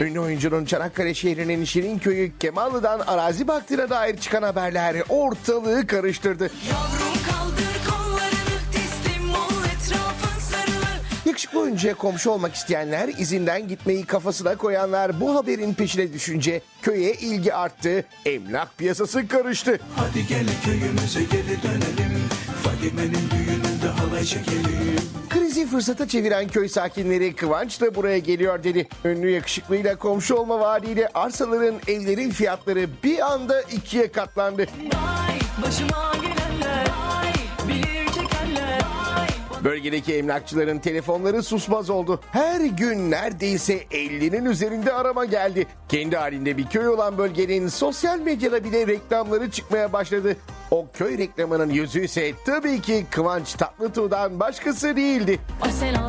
Ünlü oyuncunun Çanakkale şehrinin Şirinköy'ü Kemallı'dan arazi baktığına dair çıkan haberler ortalığı karıştırdı. Yavrum kaldır kollarını teslim ol etrafın sarılı Yakışıklı oyuncuya komşu olmak isteyenler, izinden gitmeyi kafasına koyanlar bu haberin peşine düşünce köye ilgi arttı, emlak piyasası karıştı. Hadi gel köyümüze geri dönelim Halay çekelim Krizi fırsata çeviren köy sakinleri Kıvanç da buraya geliyor dedi. Ünlü yakışıklıyla komşu olma vaadiyle arsaların, evlerin fiyatları bir anda ikiye katlandı. Vay başıma gelenler Vay bilir çekenler Vay Bölgedeki emlakçıların telefonları susmaz oldu. Her gün neredeyse 50'nin üzerinde arama geldi. Kendi halinde bir köy olan bölgenin sosyal medyada bile reklamları çıkmaya başladı. O köy reklamının yüzü ise tabii ki Kıvanç Tatlıtuğ'dan başkası değildi. Asel